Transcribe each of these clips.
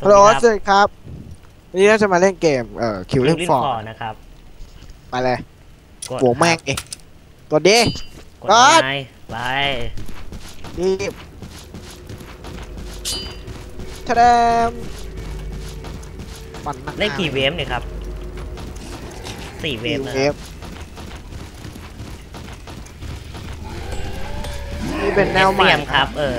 ฮัลโหลสสวัสวัสดีครับ วันนี้เราจะมาเล่นเกม เอ่อ คิวดีเล่ครับนลิฟอร์ฟอร์นะครับไปเลยกดโหแม่งเองกดดิกดกดไลค์ไปรีบทะเดมปั่นนักเล่นกี่เวฟเนี่ยครับสี่เวสี่ฟนะเวครับฟนี่เป็นแนวใหม่เสียมครับ เออ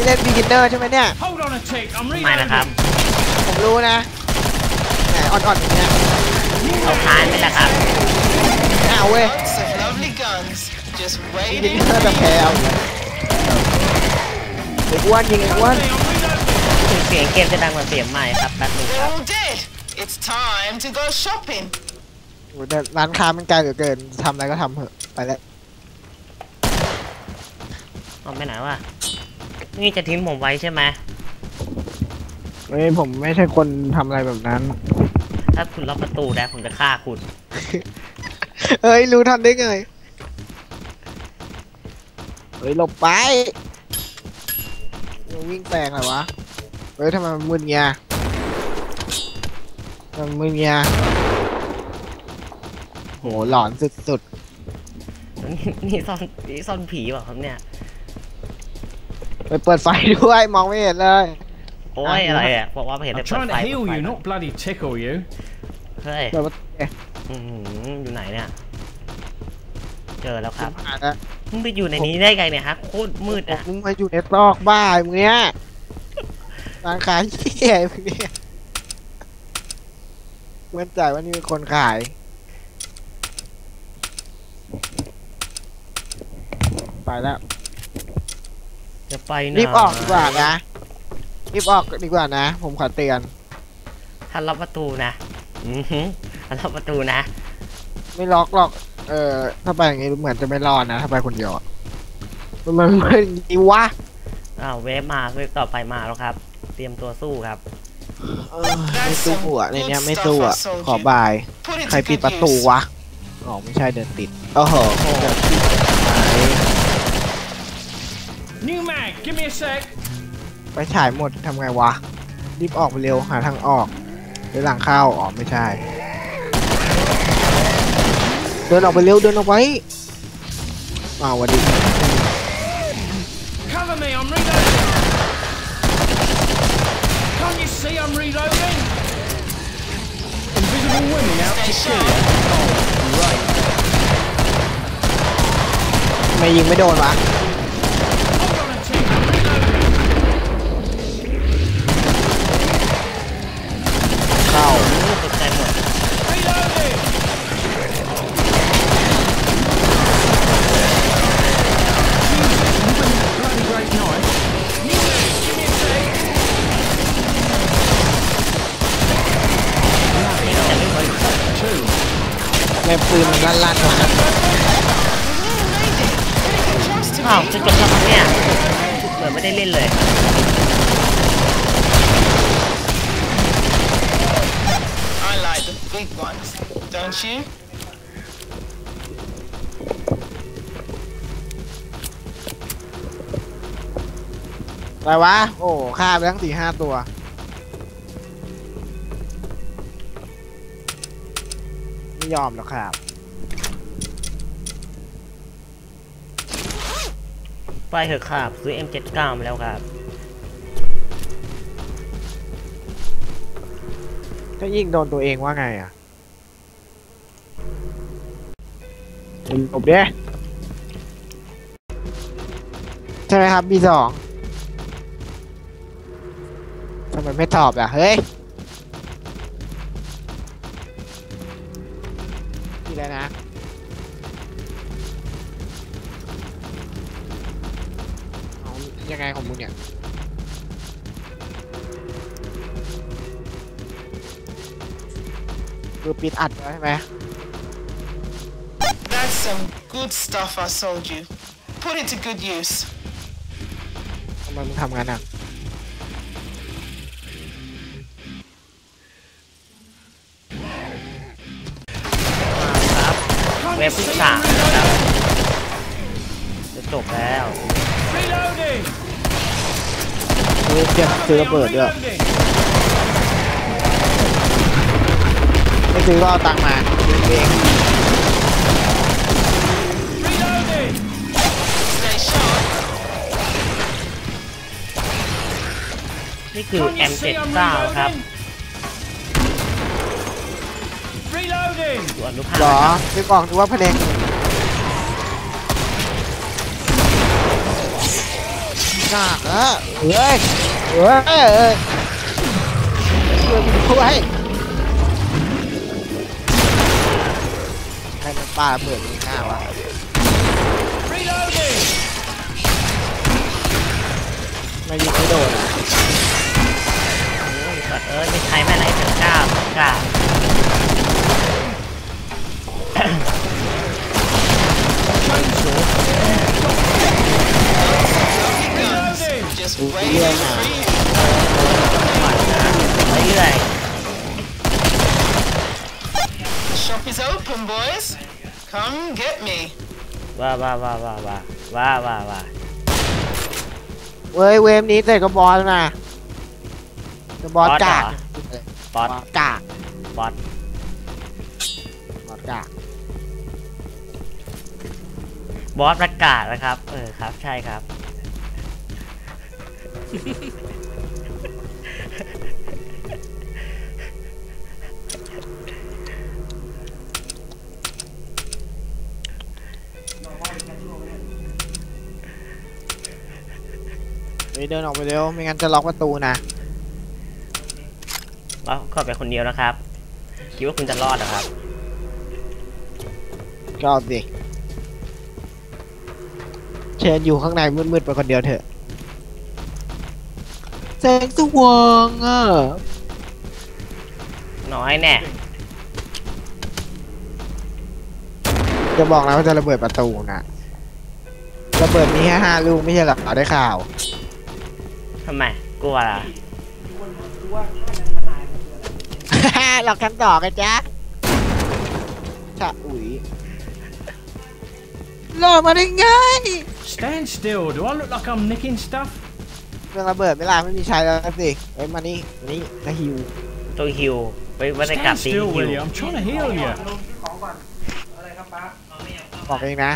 นี่เล่น beginner ใช่ไหมเนี่ย Hold on a tick, I'm ไม่นะครับ reloading. ผมรู้นะแหมอ่อนๆอย่างเงี้ยเอาคานไปแล้วครับ อ้าวเว้ย Lots of lovely guns just ยิง waiting น่าจะแพ้เอาไอ้อ้วนยิงไอ้อ้วน Hey, I'm reloading. เสียงเกมจะดังกว่าเสียงใหม่ครับแป๊บนึงค They're รับ all dead. It's time to go shopping. โอ้แต่ร้านค้ามันไกลเหลือเกินทำอะไรก็ทำเถอะไปแล้ว เอาไปไหนวะ นี่จะทิ้งผมไว้ใช่ไหมเฮ้ยผมไม่ใช่คนทำอะไรแบบนั้น ถ้าคุณล็อกประตูได้ผมจะฆ่าคุณ เฮ้ย รู้ทันได้ไง เฮ้ยหลบไปวิ่งแซงอะไรวะ เฮ้ยทำไมมันมึนเงี้ยทำไมมันมึนเงี้ยโหหลอนสุดนี่ซ่อนนี่ซ่อนผีเปล่าครับเนี่ยๆ ไปเปิดไฟด้วยมองไม่เห็นเลยโอ้ยอะไรอะบอกว่าไม่เห็น I'm ได้เปิด trying ไฟ to heal เปิดไฟ you, not bloody tickle you. เฮ้ยเปิดประตูเอ๊ะอื้อหืออยู่ไหนเนี่ยเจอแล้วครับหาแล้วมึงไปอยู่ในนี้ได้ไงเนี่ยฮะโคตรมืดอะมึงมาอยู่ในตรอกบ้ามึงเนี้ยร้านขายเหี้ยมึงเนี่ยมั่นใจว่านี่เป็นคนขาย ไปแล้ว จะไปไหนรีบออกดีกว่านะรีบออกดีกว่านะ ผมขอเตือนถ้าล็อกประตูนะอือหือถ้าล็อกประตูนะ ไม่ล็อกหรอก เออถ้าไปอย่างงี้เหมือนจะไม่รอดนะถ้าไปคนเดียวอะมันมันมันดีวะอ้าวเวฟมาเวฟต่อไปมาแล้วครับ เตรียมตัวสู้ครับเออไม่สู้หัวในเนี้ยไม่สู้อะขอบาย Put it ใคร to ปิด good ประตู use. วะอ๋อไม่ใช่เดินติดโอ้โหเดินติดไป New mag, give me a sec. ไปฉายหมดทำไงวะ รีบออกไปเร็วหาทางออกเดินหลังเข้าอ๋อไม่ใช่ เดินออกไปเร็วเดินออกไปอ้าวสวัสดี Cover me, I'm reloading. Can't you see I'm reloading? Invisible women out to Stay kill sharp. you. Right. ไม่ยิงไม่โดนวะ ม่ปืนมันลั่นลั่นๆวะ You really made it. Better get close to อ้าว me. จะจบแล้วครับเนี่ยเหมือนไม่ได้เล่นเลย I like the big ones, don't you? อะไรวะ โอ้ฆ่าไปทั้งสี่ห้าตัว ยอมหรอกครับ ไปเถอะครับ ซื้อ M79 มาแล้วครับ ถ้ายิงโดนตัวเองว่าไงอะหลบเด้ใช่ไหมครับ B2 ทำไมไม่ตอบอะ เฮ้ย ยังไงของมึงเนี่ยคือปิดอัดไว้ใช่ไหม That's some good stuff I sold you. Put it to good use. ทำไมมึงทำงั้นอะครับเว็บที่สามนะครับจะจบแล้ว Reloading! ซื้อเก็บซื้อระเบิดด้วย Reloading! ไม่ซื้อก็เอาตังค์มาซื้อเอง Reloading! Stay sharp. นี่คือ Can't you see I'm M79 ครับ Reloading! Reloading! อยู่อนุภาคเหรอนะครับนึกออกนึกว่าพะเนงหนักอะเฮ้ย เฮ้ยเฮ้ยช่วยมึงด้วยใครมันปาระเบิดมึงหน้าวะไม่ยิงไม่โดนอะโอ้ยสัตว์เอ้ยไม่ใช้แม่ไรเป็นเก้าเก้า Reloading! Just Ooh, waiting yeah. for you. เรื่อย The shop is open, boys. Come get me. ว้าว้าว้าว้าว้าว้าว้าว้าเว้ยเวมนี้เตะกับบอลแล้วนะกับบอลกากบอสกากบอสบอลกากบอสประกาศนะครับ เออครับ ใช่ครับ เฮ้ยเดินออกไปเร็วไม่งั้นจะล็อกประตูนะว่าขอไปคนเดียวนะครับ คิดว่าคุณจะรอดเหรอครับ ก็เอาสิเชิญอยู่ข้างในมืดๆไปคนเดียวเถอะ แสงสว่างอะน้อยแน่จะบอกนะว่าจะระเบิดประตูนะระเบิดมีแค่ห้าลูกไม่ใช่เหรอได้ข่าวทำไมกลัวเหรอหลอกกันต่อกันจ๊ะชะอุ๋ยหลอกมาได้ไง Stand still. Do I look like I'm nicking stuff? เรื่องระเบิดเวลาไม่มีใช้แล้วสิเฮ้ยมานี่มานี่นะฮิวตัวฮิวไปบรรยากาศ Stand ตีฮิ still, ว will you? I'm trying to heal you. บอกเองนะ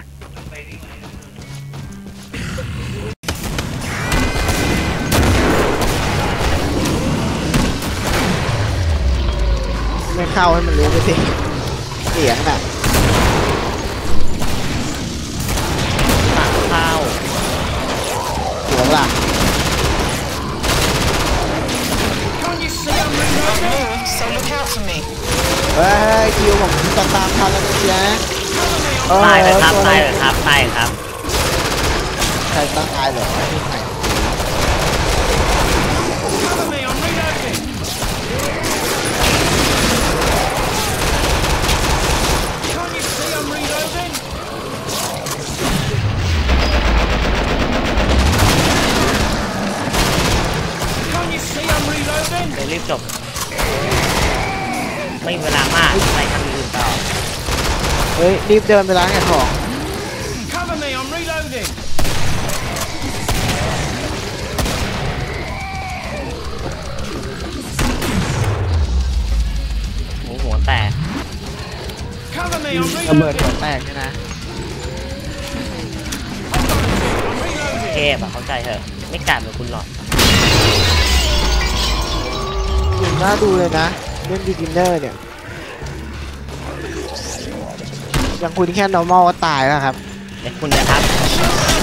ไม่เข้าให้มันรู้ไปสิเสียงน่ะหนักเข้าเสียงหลัก เฮ้ยคิวผมจะตามทันแล้วนะจ๊ะเออตายเลยครับตัวตายอะเลยครับตายครับ ใครต้องตายเหรอไม่มีใค ม่มีเวลามากไปทำอย่างอื่นต่อเฮ้ยรีบเดินไปร้านขายของ Cover me, I'm reloading. หมูหัวแตก Cover me, I'm ระเบิด reloading. หัวแตกเนี่ยนะ I'm reloading. เทพอะเข้าใจเถอะ ไม่กัดเหมือนคุณหรอกถึงน่าดูเลยนะเล่น beginner เนี่ย ยังคุณแค่ normal ก็ตายแล้วครับเด็กคุณนะครับ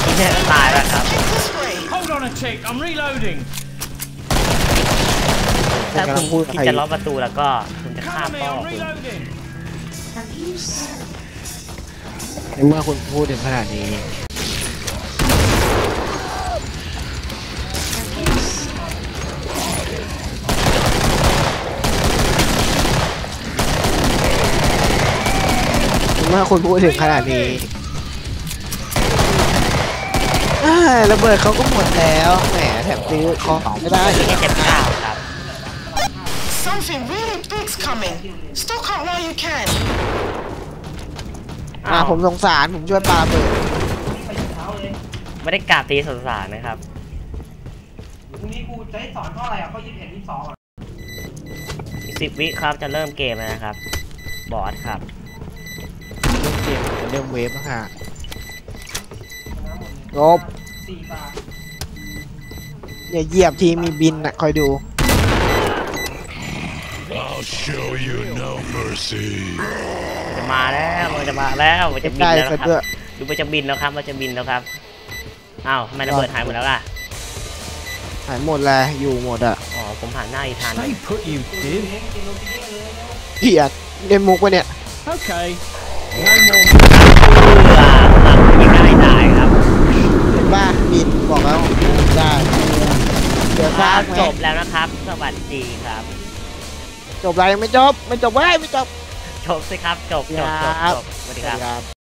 ที่เนี่ยก็ตายแล้วครับ This way. Hold on a tick, I'm reloading. ถ้าคุณกำลังพูดคิดใครจะล็อกประตูแล้วก็คุณจะฆ่า Cover me, พ่อ I'm คุณ reloading. ในเมื่อคุณพูดถึงขนาดนี้ คุณพูดถึงขนาดนี้อ้ายระเบิดเขาก็หมดแล้วแหมแถมซื้อของไม่ได้มีแค่เจ็บเก้าครับ Something really big's coming. Stock up while you can. อ่าผมสงสารผมช่วยปาระเบิดไม่ได้กราบตีสงสารนะครับพรุ่งนี้กูจะให้สอนข้ออะไรอะข้อยี่สิบเอ็ดยี่สิบสองอะอีกสิบวิครับจะเริ่มเกมแล้วนะครับ บอสครับเล่น เกมเริ่มเวฟแล้วค่ะจบสี่บาทอย่าเหยียบทีมีบินนะคอยดู I'll show you no mercy. มันจะมาแล้วมันจะมาแล้วมันจะบินใกล้แล้วซะครับด้วยดูมันจะบินแล้วครับมันจะบินแล้วครับอ้าวทำไมระเบิดหายหมดแล้วล่ะหายหมดเลยอยู่หมดอะอ๋อผมผ่านหน้าอีธาน Stay put, you div. เกียดเล่นมุกปะเนี่ย Okay. No more. เพื่อครับยิงได้ได้ครับ เห็น ป่ะบินบอกแล้วได้เดี๋ยวสร้างไหมจบแล้วนะครับ สวัสดีครับ จบอะไรยังไม่จบ ไม่จบไว้ยไม่จบ จบสิครับ จบจบจบจบสวัสดีครับครับ